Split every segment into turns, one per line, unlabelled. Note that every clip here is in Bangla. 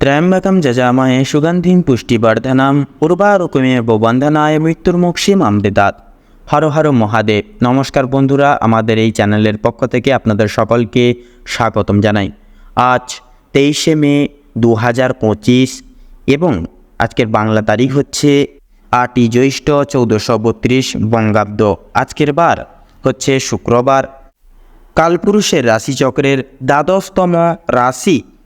ত্র্যম্বকম যজামহে সুগন্ধিম পুষ্টিবর্ধনম উর্বারুকুমের বন্ধনায় মৃত্যুর্মুক্ষীম অমৃতাৎ হর হর মহাদেব নমস্কার বন্ধুরা আমাদের এই চ্যানেলের পক্ষ থেকে আপনাদের সকলকে স্বাগতম জানাই। আজ তেইশে মে দু হাজার পঁচিশ এবং আজকের বাংলা তারিখ হচ্ছে আটই জ্যৈষ্ঠ চৌদ্দশো বত্রিশ বঙ্গাব্দ। আজকের বার হচ্ছে শুক্রবার। কালপুরুষের রাশিচক্রের দ্বাদশতম রাশি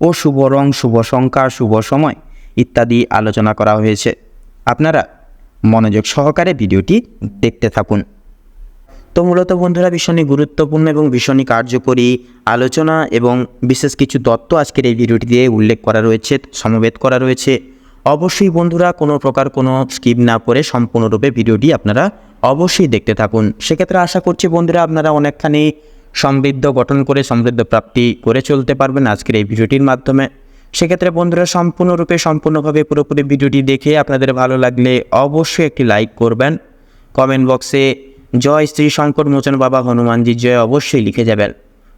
ও শুভ রং, শুভ সংখ্যা, শুভ সময় ইত্যাদি আলোচনা করা হয়েছে। আপনারা মনোযোগ সহকারে ভিডিওটি দেখতে থাকুন। তো মূলত বন্ধুরা, ভীষণই গুরুত্বপূর্ণ এবং ভীষণই কার্যকরী আলোচনা এবং বিশেষ কিছু তত্ত্ব আজকের এই ভিডিওটিতে উল্লেখ করা রয়েছে, সমবেত করা রয়েছে। অবশ্যই বন্ধুরা, কোনো প্রকার কোনো স্কিপ না করে সম্পূর্ণরূপে ভিডিওটি আপনারা অবশ্যই দেখতে থাকুন। সেক্ষেত্রে আশা করছি বন্ধুরা, আপনারা অনেকখানি সমৃদ্ধ গঠন করে, সমৃদ্ধ প্রাপ্তি করে চলতে পারবেন আজকের এই ভিডিওটির মাধ্যমে। সেক্ষেত্রে বন্ধুরা, সম্পূর্ণরূপে, সম্পূর্ণভাবে পুরোপুরি ভিডিওটি দেখে আপনাদের ভালো লাগলে অবশ্যই একটি লাইক করবেন। কমেন্ট বক্সে, জয় শ্রী শঙ্কর মোচন বাবা, হনুমানজির জয় অবশ্যই লিখে যাবেন।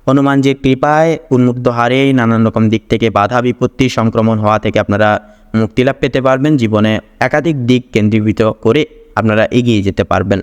হনুমানজির কৃপায় উন্মুক্ত হারে নানান রকম দিক থেকে বাধা বিপত্তি, সংক্রমণ হওয়া থেকে আপনারা মুক্তিলাভ পেতে পারবেন। জীবনে একাধিক দিক কেন্দ্রীভূত করে আপনারা এগিয়ে যেতে পারবেন।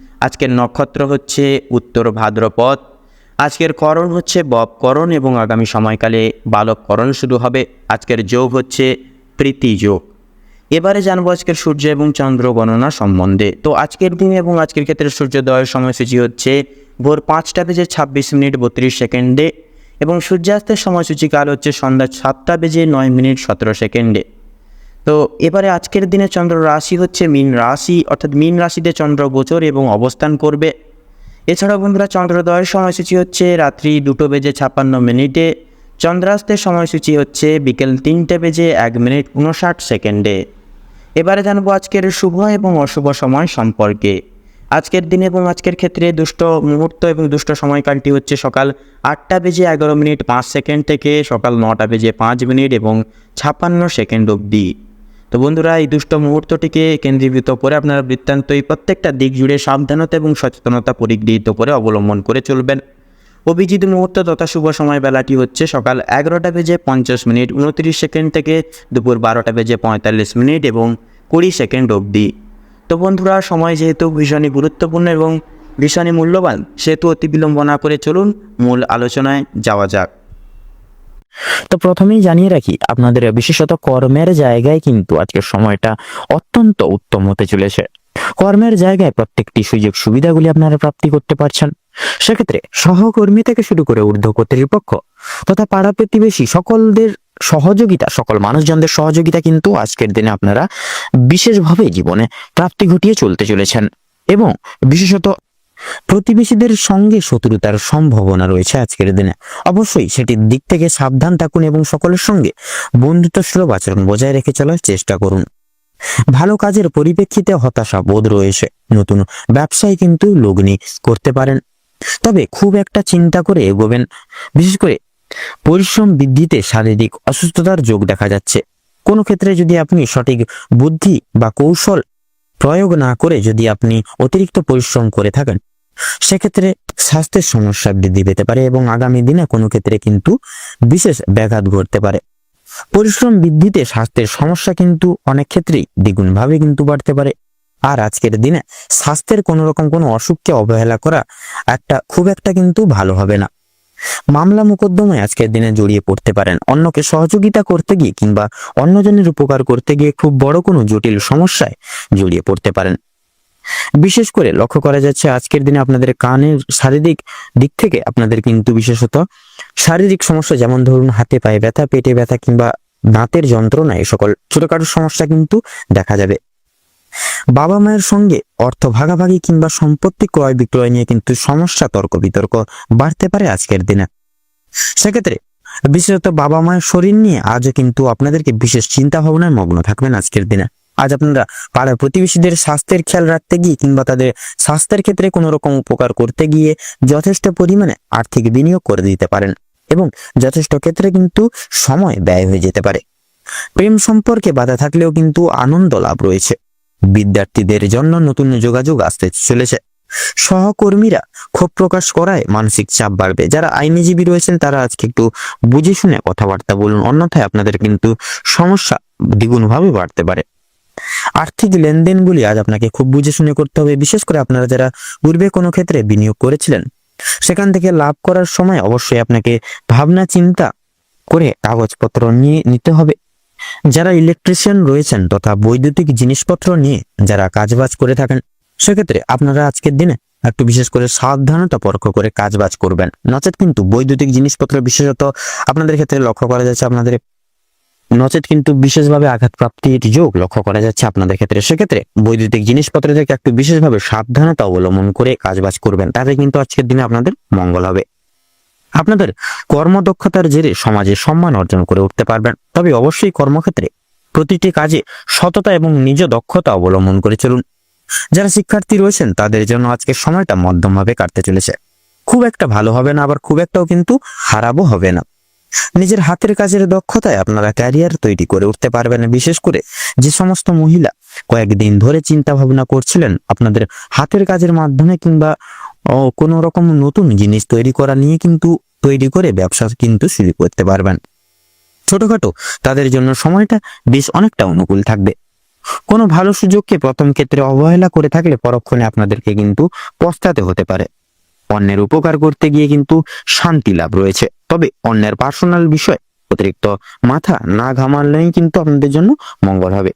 আজকের নক্ষত্র হচ্ছে উত্তর ভাদ্রপদ। আজকের করণ হচ্ছে ববকরণ এবং আগামী সময়কালে বালককরণ শুরু হবে। আজকের যোগ হচ্ছে প্রীতি যোগ। এবারে জানব আজকের সূর্য এবং চন্দ্র গণনা সম্বন্ধে। তো আজকের দিন এবং আজকের ক্ষেত্রে সূর্যোদয়ের সময়সূচি হচ্ছে ভোর পাঁচটা বেজে ছাব্বিশ মিনিট বত্রিশ সেকেন্ডে এবং সূর্যাস্তের সময়সূচি কাল হচ্ছে সন্ধ্যা সাতটা বেজে নয় মিনিট সতেরো সেকেন্ডে। তো এবারে আজকের দিনে চন্দ্র রাশি হচ্ছে মীন রাশি, অর্থাৎ মীন রাশিতে চন্দ্র গোচর এবং অবস্থান করবে। এছাড়াও বন্ধুরা, চন্দ্রোদয়ের সময়সূচি হচ্ছে রাত্রি দুটো বেজে ছাপ্পান্ন মিনিটে। চন্দ্রাস্তের সময়সূচি হচ্ছে বিকেল তিনটে বেজে এক মিনিট উনষাট সেকেন্ডে। এবারে জানব আজকের শুভ এবং অশুভ সময় সম্পর্কে। আজকের দিন এবং আজকের ক্ষেত্রে দুষ্ট মুহূর্ত এবং দুষ্ট সময়কালটি হচ্ছে সকাল আটটা বেজে এগারো মিনিট পাঁচ সেকেন্ড থেকে সকাল নটা বেজে পাঁচ মিনিট এবং ছাপ্পান্ন সেকেন্ড অবধি। তো বন্ধুরা, এই দুষ্ট মুহূর্তটিকে কেন্দ্রীভূত করে আপনারা বৃত্তান্ত এই প্রত্যেকটা দিক জুড়ে সাবধানতা এবং সচেতনতা পরিগৃহীত করে অবলম্বন করে চলবেন। অভিজিৎ মুহূর্ত তথা শুভ সময় বেলাটি হচ্ছে সকাল এগারোটা বেজে পঞ্চাশ মিনিট, উনত্রিশ সেকেন্ড থেকে দুপুর বারোটা বেজে পঁয়তাল্লিশ মিনিট এবং কুড়ি সেকেন্ড অবধি। তো বন্ধুরা, সময় যেহেতু ভীষণই গুরুত্বপূর্ণ এবং ভীষণই মূল্যবান, সেহেতু অতি বিলম্ব না করে চলুন, মূল আলোচনায় যাওয়া যাক।
তো প্রথমেই জানিয়ে রাখি, আপনাদের বিশেষত কর্মের জায়গায় কিন্তু আজকের সময়টা অত্যন্ত উত্তম হতে চলেছে। কর্মের জায়গায় প্রত্যেকটি সুযোগ সুবিধাগুলি আপনারা প্রাপ্তি করতে পারছেন। সেক্ষেত্রে সহকর্মী থেকে শুরু করে ঊর্ধ্ব কর্তৃপক্ষ তথা পাড়া প্রতিবেশী সকলদের সহযোগিতা, সকল মানুষজনদের সহযোগিতা কিন্তু আজকের দিনে আপনারা বিশেষভাবে জীবনে প্রাপ্তি ঘটিয়ে চলতে চলেছেন। এবং বিশেষত প্রতিবেশীদের সঙ্গে শত্রুতার সম্ভাবনা রয়েছে আজকের দিনে। অবশ্যই সেটির দিক থেকে সাবধান থাকুন এবং সকলের সঙ্গে বন্ধুত্বসুলভ আচরণ বজায় রেখে চলার চেষ্টা করুন। ভালো কাজের পরিপ্রেক্ষিতে হতাশা বোধ রয়েছে। নতুন ব্যবসায় কিন্তু লগ্নি করতে পারেন। তবে খুব একটা চিন্তা করে এগোবেন। বিশেষ করে পরিশ্রম বৃদ্ধিতে শারীরিক অসুস্থতার যোগ দেখা যাচ্ছে। কোনো ক্ষেত্রে যদি আপনি সঠিক বুদ্ধি বা কৌশল প্রয়োগ না করে যদি আপনি অতিরিক্ত পরিশ্রম করে থাকেন সেক্ষেত্রে স্বাস্থ্যের সমস্যা বৃদ্ধি পেতে পারে এবং আগামী দিনে কোনো ক্ষেত্রে কিন্তু বিশেষ ব্যাঘাত ঘটতে পারে। পরিশ্রম বৃদ্ধিতে স্বাস্থ্যের সমস্যা কিন্তু অনেক ক্ষেত্রেই দ্বিগুণভাবে কিন্তু বাড়তে পারে। আর আজকের দিনে স্বাস্থ্যের কোনো রকম কোনো অসুখকে অবহেলা করা একটা খুব একটা কিন্তু ভালো হবে না। মামলা মোকদ্দমায় আজকের দিনে জড়িয়ে পড়তে পারেন। অন্যকে সহযোগিতা করতে গিয়ে কিংবা অন্যজনের উপকার করতে গিয়ে খুব বড় কোনো জটিল সমস্যায় জড়িয়ে পড়তে পারেন। বিশেষ করে লক্ষ্য করা যাচ্ছে আজকের দিনে আপনাদের কানের শারীরিক দিক থেকে আপনাদের কিন্তু বিশেষত শারীরিক সমস্যা যেমন ধরুন হাতে পায়ে ব্যথা, পেটে ব্যথা কিংবা দাঁতের যন্ত্রণা, এই সকল ছোটখাটো সমস্যা কিন্তু দেখা যাবে। বাবা মায়ের সঙ্গে অর্থ ভাগাভাগি কিংবা সম্পত্তি ক্রয় বিক্রয় নিয়ে কিন্তু সমস্যা, তর্ক বিতর্ক বাড়তে পারে আজকের দিনে। সেক্ষেত্রে বিশেষত বাবা মায়ের শরীর নিয়ে আজও কিন্তু আপনাদেরকে বিশেষ চিন্তা ভাবনায় মগ্ন থাকবেন আজকের দিনে। আজ আপনারা পাড়া প্রতিবেশীদের স্বাস্থ্যের খেয়াল রাখতে গিয়ে কিংবা তাদের স্বাস্থ্যের ক্ষেত্রে কোনো রকম উপকার করতে গিয়ে যথেষ্ট পরিমাণে আর্থিক বিনিয়োগ করে দিতে পারেন এবং যথেষ্ট ক্ষেত্রে কিন্তু সময় ব্যয় হয়ে যেতে পারে। প্রেম সম্পর্কে বাধা থাকলেও কিন্তু আনন্দ লাভ রয়েছে। বিদ্যার্থীদের জন্য নতুন যোগাযোগ আসতে চলেছে। সহকর্মীরা ক্ষোভ প্রকাশ করায় মানসিক চাপ বাড়বে। যারা আইনজীবী রয়েছেন, তারা আজকে একটু বুঝে শুনে কথাবার্তা বলুন। অন্যথায় আপনাদের কিন্তু সমস্যা দ্বিগুণভাবে বাড়তে পারে। আর্থিক লেনদেনগুলি আজ আপনাকে খুব বুঝে শুনে করতে হবে। বিশেষ করে আপনারা যারা পূর্বে কোনো ক্ষেত্রে বিনিয়োগ করেছিলেন, সেখান থেকে লাভ করার সময় অবশ্যই আপনাকে ভাবনা, চিন্তা করে কাগজপত্র নিয়ে নিতে হবে। যারা ইলেকট্রিশিয়ান রয়েছেন তথা বৈদ্যুতিক জিনিসপত্র নিয়ে যারা কাজবাজ করে থাকেন, সেক্ষেত্রে আপনারা আজকের দিনে একটু বিশেষ করে সাবধানতা পরখ করে কাজবাজ করবেন। নচেত কিন্তু বৈদ্যুতিক জিনিসপত্র বিশেষত আপনাদের ক্ষেত্রে লক্ষ্য করা যাচ্ছে আপনাদের নচেত কিন্তু বিশেষভাবে আঘাতপ্রাপ্তির যোগ লক্ষ্য করা যাচ্ছে আপনাদের ক্ষেত্রে। সেক্ষেত্রে বৈদ্যুতিক জিনিসপত্র থেকে একটু বিশেষভাবে সাবধানতা অবলম্বন করে কাজবাজ করবেন। তাতে কিন্তু আজকের দিনে আপনাদের মঙ্গল হবে। আপনাদের কর্মদক্ষতার জেরে সমাজে সম্মান অর্জন করে উঠতে পারবেন। তবে অবশ্যই কর্মক্ষেত্রে প্রতিটি কাজে সততা এবং নিজ দক্ষতা অবলম্বন করে চলুন। যারা শিক্ষার্থী রয়েছেন, তাদের জন্য আজকের সময়টা মধ্যমভাবে কাটতে চলেছে। খুব একটা ভালো হবে না, আবার খুব একটাও কিন্তু খারাপও হবে না। নিজের হাতের কাজের দক্ষতায় আপনারা ক্যারিয়ার তৈরি করে উঠতে পারবেন। বিশেষ করে যে সমস্ত মহিলা কয়েকদিন ধরে চিন্তা ভাবনা করছিলেন আপনাদের হাতের কাজের মাধ্যমে কিংবা কোনো রকম নতুন জিনিস তৈরি করা নিয়ে কিন্তু তৈরি করে ব্যবসা কিন্তু শুরু করতে পারবেন। ছোটখাটো তাদের জন্য সময়টা বেশ অনেকটা অনুকূল থাকবে। কোনো ভালো সুযোগকে প্রথম ক্ষেত্রে অবহেলা করে থাকলে পরক্ষণে আপনাদেরকে কিন্তু পস্তাতে হতে পারে। অন্যের উপকার করতে গিয়ে কিন্তু শান্তি লাভ রয়েছে। তবে অন্যের পার্সোনাল বিষয়, অতিরিক্ত মাথা না ঘামালেই কিন্তু আপনাদের জন্য মঙ্গল হবে।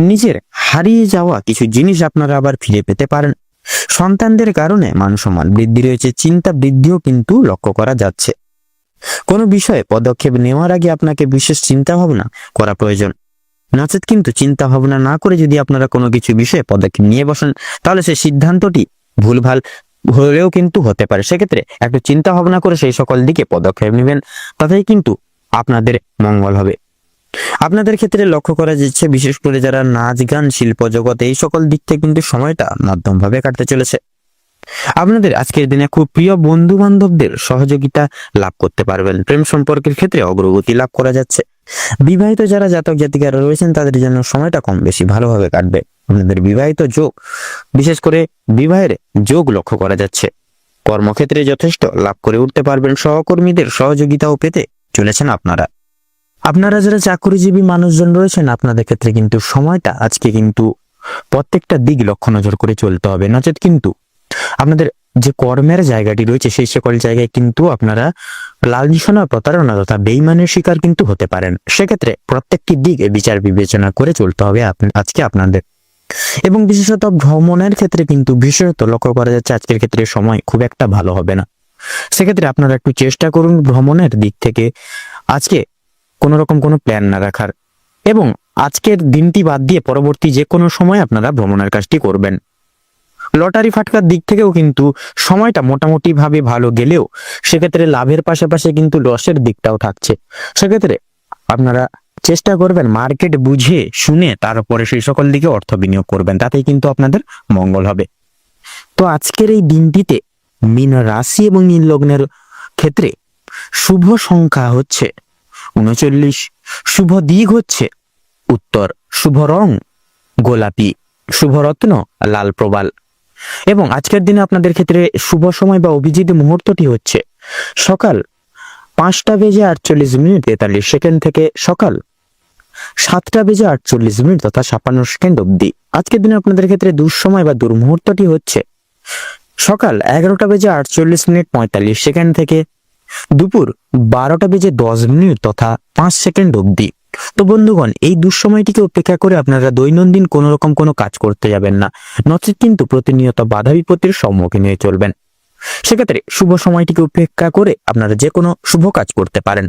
নিজের হারিয়ে যাওয়া কিছু জিনিস আপনারা আবার ফিরে পেতে পারেন। সন্তানদের কারণে মান সম্মান বৃদ্ধি রয়েছে, চিন্তা বৃদ্ধিও কিন্তু লক্ষ্য করা যাচ্ছে। কোনো বিষয়ে পদক্ষেপ নেওয়ার আগে আপনাকে বিশেষ চিন্তা ভাবনা করা প্রয়োজন। নচেত কিন্তু চিন্তা ভাবনা না করে যদি আপনারা কোনো কিছু বিষয়ে পদক্ষেপ নিয়ে বসেন, তাহলে সেই সিদ্ধান্তটি ভুলভাল হলেও কিন্তু হতে পারে। সেক্ষেত্রে একটু চিন্তা ভাবনা করে সেই সকল দিকে পদক্ষেপ নেবেন তাতেই কিন্তু আপনাদের মঙ্গল হবে। আপনাদের ক্ষেত্রে লক্ষ্য করা যাচ্ছে, বিশেষ করে যারা নাচ, গান, শিল্প জগতে এই সকল দিক থেকে কিন্তু সময়টা মাধ্যমভাবে কাটতে চলেছে। আপনাদের আজকের দিনে খুব প্রিয় বন্ধু বান্ধবদের সহযোগিতা লাভ করতে পারবেন। প্রেম সম্পর্কের ক্ষেত্রে অগ্রগতি লাভ করা যাচ্ছে। বিবাহিত যারা জাতক জাতিকারা রয়েছেন, তাদের জন্য সময়টা কম বেশি ভালোভাবে কাটবে। আপনাদের বিবাহিত যোগ, বিশেষ করে বিবাহের যোগ লক্ষ্য করা যাচ্ছে। কর্মক্ষেত্রে যথেষ্ট লাভ করে উঠতে পারবেন সহকর্মীদের সহযোগিতাও পেতে চলেছেন আপনারা। আপনারা যারা চাকরিজীবী মানুষজন রয়েছেন, আপনাদের ক্ষেত্রে কিন্তু সময়টা আজকে কিন্তু প্রত্যেকটা দিক লক্ষ্য নজর করে চলতে হবে। নচেত কিন্তু আপনাদের যে কর্মের জায়গাটি রয়েছে, সেই সকল জায়গায় কিন্তু আপনারা লালনিশনা প্রতারণা তথা বেইমানের শিকার কিন্তু হতে পারেন। সেক্ষেত্রে প্রত্যেকটি দিক বিচার বিবেচনা করে চলতে হবে আজকে আপনাদের। এবং বিশেষত ভ্রমণের ক্ষেত্রে কিন্তু বিশেষত লক্ষ্য করা যাচ্ছে আজকের ক্ষেত্রে সময় খুব একটা ভালো হবে না। সেক্ষেত্রে আপনারা একটু চেষ্টা করুন ভ্রমণের দিক থেকে আজকে কোনো রকম কোনো প্ল্যান না রাখার এবং আজকের দিনটি বাদ দিয়ে পরবর্তী যে কোনো সময় আপনারা ভ্রমণের কাজটি করবেন। লটারি ফাটকার দিক থেকেও কিন্তু সময়টা মোটামুটি ভাবে ভালো গেলেও সেক্ষেত্রে লাভের পাশাপাশি কিন্তু লসের দিকটাও থাকছে। সেক্ষেত্রে আপনারা চেষ্টা করবেন মার্কেট বুঝে, শুনে তারপরে সেই সকল দিকে অর্থ বিনিয়োগ করবেন। তাতেই কিন্তু আপনাদের মঙ্গল হবে। তো আজকের এই দিনটিতে মীন রাশি এবং নীল লগ্নের ক্ষেত্রে শুভ সংখ্যা হচ্ছে উনচল্লিশ, শুভ দিক হচ্ছে উত্তর, শুভ রং গোলাপি, শুভ রত্ন লাল প্রবাল। এবং আজকের দিনে আপনাদের ক্ষেত্রে শুভ সময় বা অভিজিৎ মুহূর্তটি হচ্ছে সকাল পাঁচটা বেজে আটচল্লিশ মিনিট তেতাল্লিশ সেকেন্ড থেকে সকাল সাতটা বেজে আটচল্লিশ মিনিট তথা ছাপ্পান্ন সেকেন্ড অবধি। আজকের দিনে আপনাদের ক্ষেত্রে দুঃসময় বা দুর্মুহূর্তটি হচ্ছে। সকাল এগারোটা বেজে আটচল্লিশ মিনিট পঁয়তাল্লিশ সেকেন্ড থেকে, দুপুর বারোটা বেজে দশ মিনিট তথা পাঁচ সেকেন্ড অবধি। তো বন্ধুগণ, এই দুঃসময়টিকে উপেক্ষা করে আপনারা দৈনন্দিন কোনো রকম কোনো কাজ করতে যাবেন না। নচেত কিন্তু প্রতিনিয়ত বাধা বিপত্তির সম্মুখীন হয়ে চলবেন। সেক্ষেত্রে শুভ সময়টিকে উপেক্ষা করে আপনারা যে কোনো শুভ কাজ করতে পারেন।